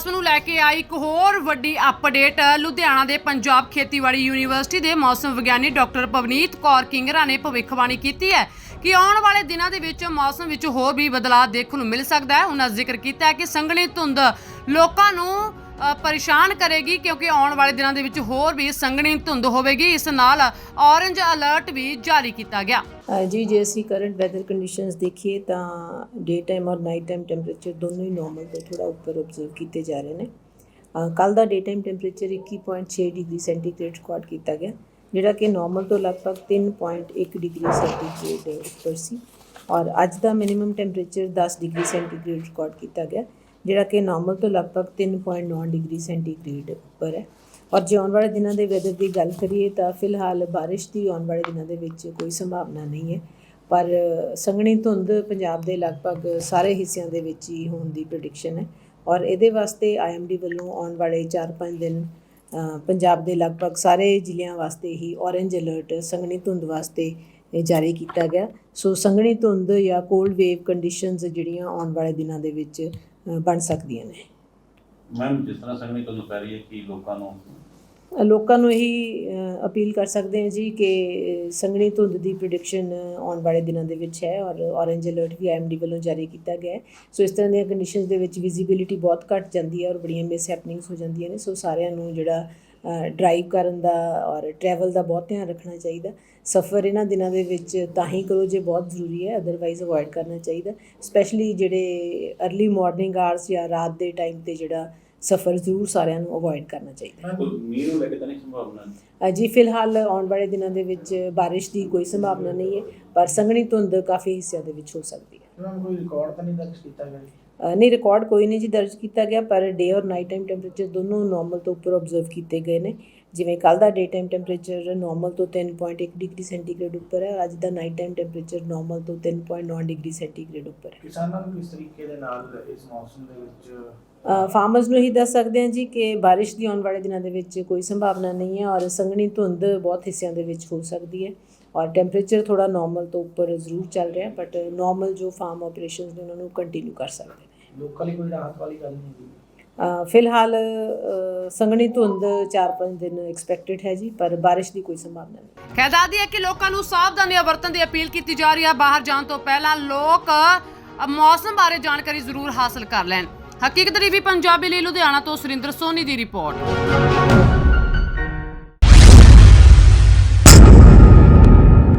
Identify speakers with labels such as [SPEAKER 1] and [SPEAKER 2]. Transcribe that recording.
[SPEAKER 1] ਮੌਸਮ ਨੂੰ ਲੈ ਕੇ ਆਈ ਇੱਕ ਹੋਰ ਵੱਡੀ ਅਪਡੇਟ ਲੁਧਿਆਣਾ ਦੇ ਪੰਜਾਬ ਖੇਤੀਬਾੜੀ ਯੂਨੀਵਰਸਿਟੀ ਦੇ ਮੌਸਮ ਵਿਗਿਆਨੀ ਡਾਕਟਰ ਪਵਨੀਤ ਕੌਰ ਕਿੰਗਰਾ ਨੇ ਭਵਿੱਖਬਾਣੀ ਕੀਤੀ ਹੈ ਕਿ ਆਉਣ ਵਾਲੇ ਦਿਨਾਂ ਦੇ ਵਿੱਚ ਮੌਸਮ ਵਿੱਚ ਹੋਰ ਵੀ ਬਦਲਾਅ ਦੇਖਣ ਨੂੰ ਮਿਲ ਸਕਦਾ ਹੈ। ਉਹਨਾਂ ਜ਼ਿਕਰ ਕੀਤਾ ਹੈ ਕਿ ਸੰਘਣੀ ਧੁੰਦ ਲੋਕਾਂ ਨੂੰ ਪਰੇਸ਼ਾਨ ਕਰੇਗੀ ਕਿਉਂਕਿ ਆਉਣ ਵਾਲੇ ਦਿਨਾਂ ਦੇ ਵਿੱਚ ਹੋਰ ਵੀ ਸੰਘਣੀ ਧੁੰਦ ਹੋਵੇਗੀ। ਇਸ ਨਾਲ ਔਰੰਜ ਅਲਰਟ ਵੀ ਜਾਰੀ ਕੀਤਾ ਗਿਆ।
[SPEAKER 2] ਜੀ, ਜੇ ਅਸੀਂ ਕਰੰਟ ਵੈਦਰ ਕੰਡੀਸ਼ਨਸ ਦੇਖੀਏ ਤਾਂ ਡੇ ਟਾਈਮ ਔਰ ਨਾਈਟ ਟਾਈਮ ਟੈਂਪਰੇਚਰ ਦੋਨੋਂ ਹੀ ਨਾਰਮਲ ਤੋਂ ਥੋੜਾ ਉੱਪਰ ਆਬਜ਼ਰਵ ਕੀਤੇ ਜਾ ਰਹੇ ਨੇ। ਕੱਲ ਦਾ day time temperature 21.6 degree centigrade record ਕੀਤਾ ਗਿਆ, ਜਿਹੜਾ ਕਿ ਨਾਰਮਲ ਤੋਂ ਲਗਭਗ 3.1 ਡਿਗਰੀ ਸੈਂਟੀਗ੍ਰੇਡ ਉੱਪਰ ਸੀ। ਔਰ ਅੱਜ ਦਾ minimum temperature 10 degree centigrade record ਕੀਤਾ ਗਿਆ। ਜਿਹੜਾ ਕਿ ਨਾਰਮਲ ਤੋਂ ਲਗਭਗ 3.9 ਡਿਗਰੀ ਸੈਂਟੀਗ੍ਰੇਡ ਉੱਪਰ ਹੈ। ਔਰ ਜੇ ਆਉਣ ਵਾਲੇ ਦਿਨਾਂ ਦੇ ਵੈਦਰ ਦੀ ਗੱਲ ਕਰੀਏ ਤਾਂ ਫਿਲਹਾਲ ਬਾਰਿਸ਼ ਦੀ ਆਉਣ ਵਾਲੇ ਦਿਨਾਂ ਦੇ ਵਿੱਚ ਕੋਈ ਸੰਭਾਵਨਾ ਨਹੀਂ ਹੈ। ਪਰ ਸੰਘਣੀ ਧੁੰਦ ਪੰਜਾਬ ਦੇ ਲਗਭਗ ਸਾਰੇ ਹਿੱਸਿਆਂ ਦੇ ਵਿੱਚ ਹੀ ਹੋਣ ਦੀ ਪ੍ਰੈਡਿਕਸ਼ਨ ਹੈ। ਔਰ ਇਹਦੇ ਵਾਸਤੇ ਆਈਐਮਡੀ ਵੱਲੋਂ ਆਉਣ ਵਾਲੇ 4-5 ਦਿਨ ਪੰਜਾਬ ਦੇ ਲਗਭਗ ਸਾਰੇ ਜ਼ਿਲ੍ਹਿਆਂ ਵਾਸਤੇ ਹੀ ਔਰੇਂਜ ਅਲਰਟ ਸੰਘਣੀ ਧੁੰਦ ਵਾਸਤੇ ਜਾਰੀ ਕੀਤਾ ਗਿਆ। ਸੋ ਸੰਘਣੀ ਧੁੰਦ ਜਾਂ ਕੋਲਡ ਵੇਵ ਕੰਡੀਸ਼ਨਸ ਜਿਹੜੀਆਂ ਆਉਣ ਵਾਲੇ ਦਿਨਾਂ ਦੇ ਵਿੱਚ ਬਣ ਸਕਦੀਆਂ ਨੇ।
[SPEAKER 3] ਮੈਮ ਜਿਸ ਤਰ੍ਹਾਂ ਸੰਗਣੀ ਤੋਂ ਪੈ ਰਹੀ ਹੈ ਕਿ ਲੋਕਾਂ ਨੂੰ?
[SPEAKER 2] ਲੋਕਾਂ ਨੂੰ ਇਹੀ ਅਪੀਲ ਕਰ ਸਕਦੇ ਹਾਂ ਜੀ ਕਿ ਸੰਘਣੀ ਧੁੰਦ ਦੀ ਪ੍ਰੈਡਿਕਸ਼ਨ ਆਉਣ ਵਾਲੇ ਦਿਨਾਂ ਦੇ ਵਿੱਚ ਹੈ ਔਰ ਔਰੇਂਜ ਅਲਰਟ ਵੀ ਆਈਐਮਡੀ ਵੱਲੋਂ ਜਾਰੀ ਕੀਤਾ ਗਿਆ ਹੈ। ਸੋ ਇਸ ਤਰ੍ਹਾਂ ਦੀਆਂ ਕੰਡੀਸ਼ਨਸ ਦੇ ਵਿੱਚ ਵਿਜ਼ਿਬਿਲਿਟੀ ਬਹੁਤ ਘੱਟ ਜਾਂਦੀ ਹੈ ਔਰ ਬੜੀਆਂ ਮਿਸ ਹੈਪਨਿੰਗਸ ਹੋ ਜਾਂਦੀਆਂ ਨੇ। ਸੋ ਸਾਰਿਆਂ ਨੂੰ ਜਿਹੜਾ ਡਰਾਈਵ ਕਰਨ ਦਾ ਔਰ ਟਰੈਵਲ ਦਾ ਬਹੁਤ ਧਿਆਨ ਰੱਖਣਾ ਚਾਹੀਦਾ। ਸਫ਼ਰ ਇਹਨਾਂ ਦਿਨਾਂ ਦੇ ਵਿੱਚ ਤਾਂ ਹੀ ਕਰੋ ਜੇ ਬਹੁਤ ਜ਼ਰੂਰੀ ਹੈ ਅਦਰਵਾਈਜ਼ ਅਵੋਇਡ ਕਰਨਾ ਚਾਹੀਦਾ। ਸਪੈਸ਼ਲੀ ਜਿਹੜੇ अर्ਲੀ ਮਾਰਨਿੰਗ ਆਵਰਸ ਜਾਂ ਰਾਤ ਦੇ ਟਾਈਮ ਤੇ ਜਿਹੜਾ ਸਫ਼ਰ ਜ਼ਰੂਰ ਸਾਰਿਆਂ ਨੂੰ ਅਵੋਇਡ ਕਰਨਾ ਚਾਹੀਦਾ।
[SPEAKER 3] ਕੋਈ ਮੀਂਹ ਨੂੰ ਲੈ ਕੇ ਤਾਂ ਨਹੀਂ ਸੰਭਾਵਨਾ।
[SPEAKER 2] ਜੀ ਫਿਲਹਾਲ ਆਉਣ ਵਾਲੇ ਦਿਨਾਂ ਦੇ ਵਿੱਚ ਬਾਰਿਸ਼ ਦੀ ਕੋਈ ਸੰਭਾਵਨਾ ਨਹੀਂ ਹੈ। ਪਰ ਸੰਘਣੀ ਧੁੰਦ ਕਾਫੀ ਹਿੱਸਿਆਂ ਦੇ ਵਿੱਚ ਹੋ ਸਕਦੀ ਹੈ।
[SPEAKER 4] ਉਹਨਾਂ ਨੂੰ ਕੋਈ ਰਿਕਾਰਡ ਤਾਂ ਨਹੀਂ ਦਰਜ ਕੀਤਾ ਗਿਆ
[SPEAKER 2] ਅ, ਨਹੀਂ ਰਿਕਾਰਡ ਕੋਈ ਨਹੀਂ ਜੀ ਦਰਜ ਕੀਤਾ ਗਿਆ ਪਰ ਡੇ ਔਰ ਨਾਈਟ ਟਾਈਮ ਟੈਂਪਰੇਚਰ ਦੋਨੋਂ ਨਾਰਮਲ ਤੋਂ ਉੱਪਰ ਆਬਜ਼ਰਵ ਕੀਤੇ ਗਏ ਨੇ। ਜਿਵੇਂ ਕੱਲ ਦਾ ਡੇ ਟਾਈਮ ਟੈਂਪਰੇਚਰ ਨਾਰਮਲ ਤੋਂ 3.1 ਡਿਗਰੀ ਸੈਂਟੀਗ੍ਰੇਡ ਉੱਪਰ ਹੈ ਅੱਜ ਦਾ ਨਾਈਟ ਟਾਈਮ ਟੈਂਪਰੇਚਰ ਨਾਰਮਲ ਤੋਂ 3.9 ਡਿਗਰੀ ਸੈਂਟੀਗ੍ਰੇਡ ਉੱਪਰ ਹੈ।
[SPEAKER 4] ਕਿਸਾਨਾਂ ਨੂੰ ਕਿਸ ਤਰੀਕੇ ਦੇ ਨਾਲ ਇਸ ਮੌਸਮ ਦੇ ਵਿੱਚ
[SPEAKER 2] ਫਾਰਮਰਸ ਨੂੰ ਹੀ ਦੱਸ ਸਕਦੇ ਹਾਂ ਜੀ ਕਿ ਬਾਰਿਸ਼ ਦੀ ਆਉਣ ਵਾਲੇ ਦਿਨਾਂ ਦੇ ਵਿੱਚ ਕੋਈ ਸੰਭਾਵਨਾ ਨਹੀਂ ਹੈ ਔਰ ਸੰਘਣੀ ਧੁੰਦ ਬਹੁਤ ਹਿੱਸਿਆਂ ਦੇ ਵਿੱਚ ਹੋ ਸਕਦੀ ਹੈ। ਔਰ ਟੈਂਪਰੇਚਰ ਥੋੜਾ ਨਾਰਮਲ ਤੋਂ ਉੱਪਰ ਜ਼ਰੂਰ ਚੱਲ ਰਿਹਾ ਬਟ ਨਾਰਮਲ ਜੋ ਫਾਰਮ ਆਪਰੇਸ਼ਨਸ ਨੇ ਉਹਨਾਂ ਨੂੰ ਕੰਟੀਨਿਊ ਕਰ ਸਕਦੇ ਨੇ।
[SPEAKER 4] ਲੋਕਾਂ ਲਈ ਕੋਈ ਰਾਹਤ ਵਾਲੀ ਗੱਲ ਨਹੀਂ
[SPEAKER 2] ਫਿਲਹਾਲ ਸੰਘਣੀ ਧੁੰਦ 4-5 ਦਿਨ ਐਕਸਪੈਕਟਡ ਹੈ ਜੀ ਪਰ ਬਾਰਿਸ਼ ਦੀ ਕੋਈ ਸੰਭਾਵਨਾ ਨਹੀਂ।
[SPEAKER 1] ਖੈਰ ਦੱਸਦੀ ਹੈ ਕਿ ਲੋਕਾਂ ਨੂੰ ਸਾਵਧਾਨੀਆਂ ਵਰਤਣ ਦੀ ਅਪੀਲ ਕੀਤੀ ਜਾ ਰਹੀ ਹੈ। ਬਾਹਰ ਜਾਣ ਤੋਂ ਪਹਿਲਾਂ ਲੋਕ ਮੌਸਮ ਬਾਰੇ ਜਾਣਕਾਰੀ ਜ਼ਰੂਰ ਹਾਸਲ ਕਰ ਲੈਣ। ਹਕੀਕਤ ਟੀਵੀ ਪੰਜਾਬੀ ਲਈ ਲੁਧਿਆਣਾ ਤੋਂ ਸੁਰਿੰਦਰ ਸੋਨੀ ਦੀ ਰਿਪੋਰਟ।